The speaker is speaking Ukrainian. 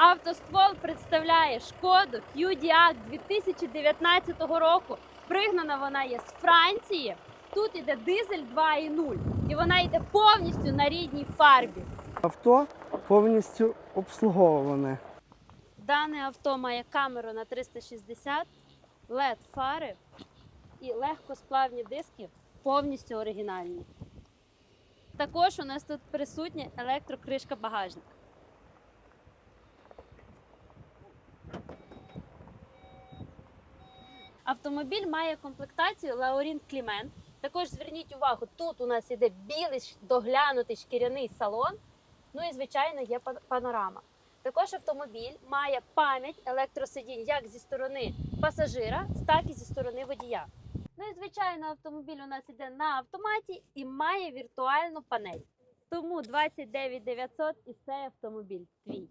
Автоствол представляє шкоду QDAC 2019 року. Пригнана вона є з Франції. Тут іде дизель 2.0 і вона йде повністю на рідній фарбі. Авто повністю обслуговуване. Дане авто має камеру на 360, led фари і легкосплавні диски повністю оригінальні. Також у нас тут присутня електрокришка багажника. Автомобіль має комплектацію Laurent Клімент. Також зверніть увагу, тут у нас іде білий доглянутий шкіряний салон. Ну і звичайно є пан- панорама. Також автомобіль має пам'ять електросидінь як зі сторони пасажира, так і зі сторони водія. Ну і звичайно, автомобіль у нас іде на автоматі і має віртуальну панель. Тому 29 900 і цей автомобіль твій.